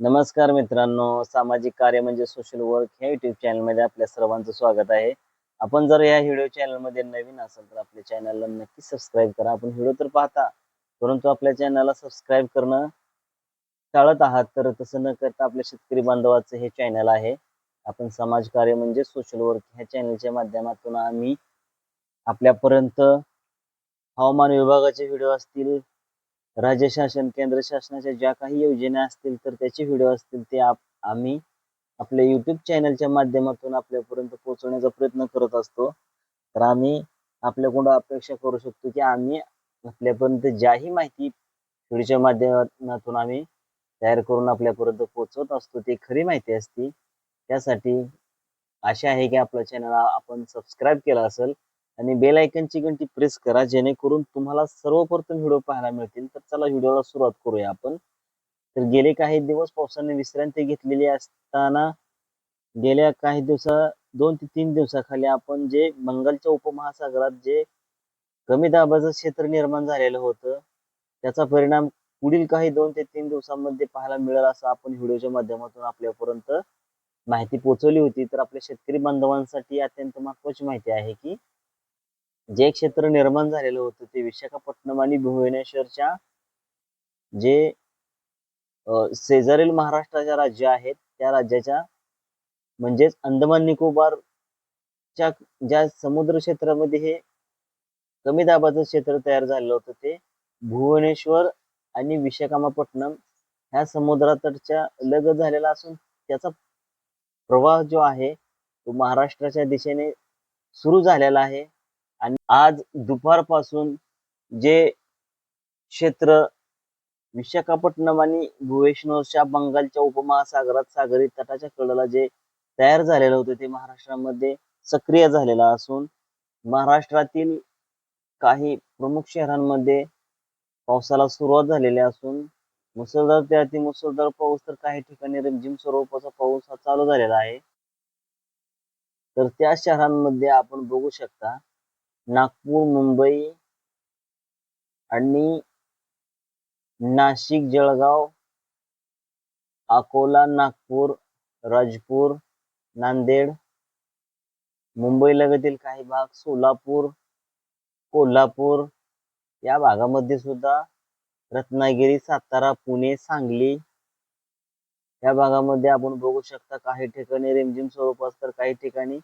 नमस्कार मित्रांनो सामाजिक कार्य म्हणजे सोशल वर्क ह्या युट्यूब चॅनलमध्ये आपल्या सर्वांचं स्वागत आहे. आपण जर या व्हिडिओ चॅनलमध्ये नवीन असाल तर आपल्या चॅनलला नक्की सबस्क्राईब करा. आपण व्हिडिओ तर पाहता परंतु आपल्या चॅनलला सबस्क्राईब करणं टाळत आहात तर तसं न करता आपल्या शेतकरी बांधवाचं हे चॅनल आहे. आपण समाज कार्य म्हणजे सोशल वर्क ह्या चॅनलच्या माध्यमातून आम्ही आपल्यापर्यंत हवामान विभागाचे व्हिडिओ असतील राज्य शासन केंद्र शासनाच्या ज्या काही योजना असतील तर त्याचे व्हिडिओ असतील ते आप आम्ही आपल्या यूट्यूब चॅनलच्या माध्यमातून आपल्यापर्यंत पोहोचवण्याचा प्रयत्न करत असतो. तर आम्ही आपल्याकडून अपेक्षा करू शकतो की आम्ही आपल्यापर्यंत ज्याही माहिती व्हिडिओच्या माध्यमातून आम्ही तयार करून आपल्यापर्यंत पोहोचवत असतो ती खरी माहिती असती. त्यासाठी आशा आहे की आपलं चॅनल आपण सबस्क्राईब केलं असेल. आणि बेल आयकनची घंटी प्रेस करा जेणेकरून तुम्हाला सर्वप्रथम व्हिडिओ पाहायला मिळतील. तर चला व्हिडिओला सुरुवात करूया आपण. तर गेले काही दिवस पावसाने विश्रांती घेतलेली असताना गेल्या काही दिवसा दोन ते तीन दिवसाखाली आपण जे बंगालच्या उपमहासागरात जे कमी दाबाचं क्षेत्र निर्माण झालेलं होतं त्याचा परिणाम पुढील काही दोन ते तीन दिवसांमध्ये पाहायला मिळेल असं आपण व्हिडिओच्या माध्यमातून आपल्यापर्यंत माहिती पोहोचवली होती. तर आपल्या शेतकरी बांधवांसाठी अत्यंत महत्वाची माहिती आहे की जे क्षेत्र निर्माण झालेलं होतं ते विशाखापट्टणम आणि भुवनेश्वरच्या जे शेजारील महाराष्ट्राच्या राज्य आहेत त्या राज्याच्या म्हणजेच अंदमान निकोबारच्या ज्या समुद्र क्षेत्रामध्ये हे कमी दाबाचं क्षेत्र तयार झालेलं होतं ते भुवनेश्वर आणि विशाखापट्टणम ह्या समुद्रातटच्या लगत झालेला असून त्याचा प्रवाह जो आहे तो महाराष्ट्राच्या दिशेने सुरू झालेला आहे. आणि आज दुपारपासून जे क्षेत्र विशाखापट्टणम आणि भुवनेश्वरच्या बंगालच्या उपमहासागरात सागरी तटाच्या कडेला जे तयार झालेलं होतं ते महाराष्ट्रामध्ये सक्रिय झालेलं असून महाराष्ट्रातील काही प्रमुख शहरांमध्ये पावसाला सुरुवात झालेली असून मुसळधार ते अतिमुसळधार पाऊस तर काही ठिकाणी रिमझिम स्वरूपाचा पाऊस हा चालू झालेला आहे. तर त्या शहरांमध्ये आपण बघू शकता नागपूर मुंबई आणि नाशिक जळगाव अकोला नागपूर राजपूर नांदेड मुंबई लगतील काही भाग सोलापूर कोल्हापूर या भागामध्ये सुद्धा रत्नागिरी सातारा पुणे सांगली या भागामध्ये आपण बघू शकता. काही ठिकाणी रिमझिम स्वरूपात तर काही ठिकाणी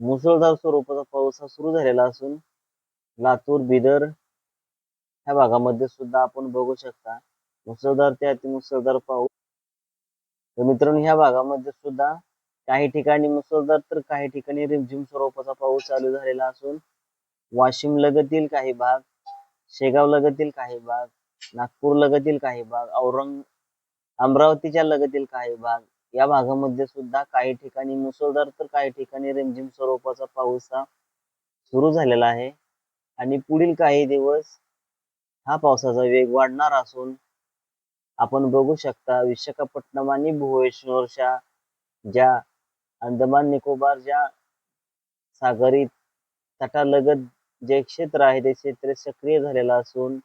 मुसळधार स्वरूपाचा पाऊस हा सुरू झालेला असून लातूर बिदर ह्या भागामध्ये सुद्धा आपण बघू शकता मुसळधार ते अतिमुसळधार पाऊस. तर मित्रांनो ह्या भागामध्ये सुद्धा काही ठिकाणी मुसळधार तर काही ठिकाणी रिमझिम स्वरूपाचा पाऊस चालू झालेला असून वाशिम लगतील काही भाग शेगाव लगतील काही भाग नागपूर लगतील काही भाग औरंग अमरावतीच्या लगतील काही भाग या भागामध्ये सुद्धा काही ठिकाणी मुसळधार तर काही ठिकाणी रिमझिम स्वरूपाचा पाऊस हा सुरू झालेला आहे. आणि पुढील काही दिवस हा पावसाचा वेग वाढणार असून आपण बघू शकता विशाखापट्टणम आणि भुवनेश्वरच्या ज्या अंदमान निकोबार ज्या सागरी तटालगत जे क्षेत्र आहे ते क्षेत्र सक्रिय झालेलं असून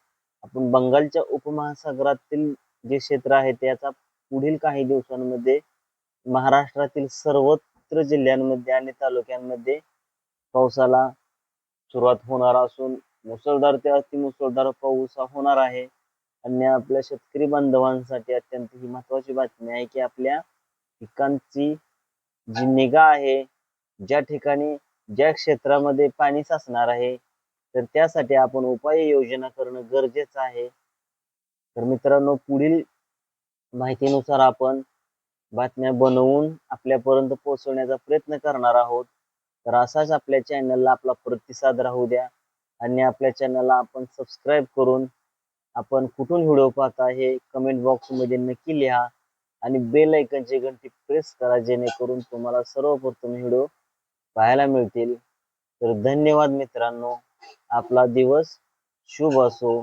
आपण बंगालच्या उपमहासागरातील जे क्षेत्र आहे त्याचा पुढील काही दिवसांमध्ये महाराष्ट्रातील सर्वत्र जिल्ह्यांमध्ये आणि तालुक्यांमध्ये पावसाला सुरुवात होणार असून मुसळधार ते अतिमुसळधार पाऊस हा होणार आहे. आणि आपल्या शेतकरी बांधवांसाठी अत्यंत ही महत्वाची बातमी आहे की आपल्या पिकांची जी निगा आहे ज्या ठिकाणी ज्या क्षेत्रामध्ये पाणी साचणार आहे तर त्यासाठी आपण उपाययोजना करणं गरजेचं आहे. तर मित्रांनो पुढील माहितीनुसार आपण बातम्या बनवून आपल्यापर्यंत पोहोचवण्याचा प्रयत्न करणार आहोत. तर असाच आपल्या चॅनलला आपला प्रतिसाद राहू द्या आणि आपल्या चॅनलला आपण सबस्क्राईब करून आपण कुठून व्हिडिओ पाहता हे कमेंट बॉक्समध्ये नक्की लिहा आणि बेल ऐकनची घंटी प्रेस करा जेणेकरून तुम्हाला सर्वप्रथम व्हिडिओ पाहायला मिळतील. तर धन्यवाद मित्रांनो. आपला दिवस शुभ असो.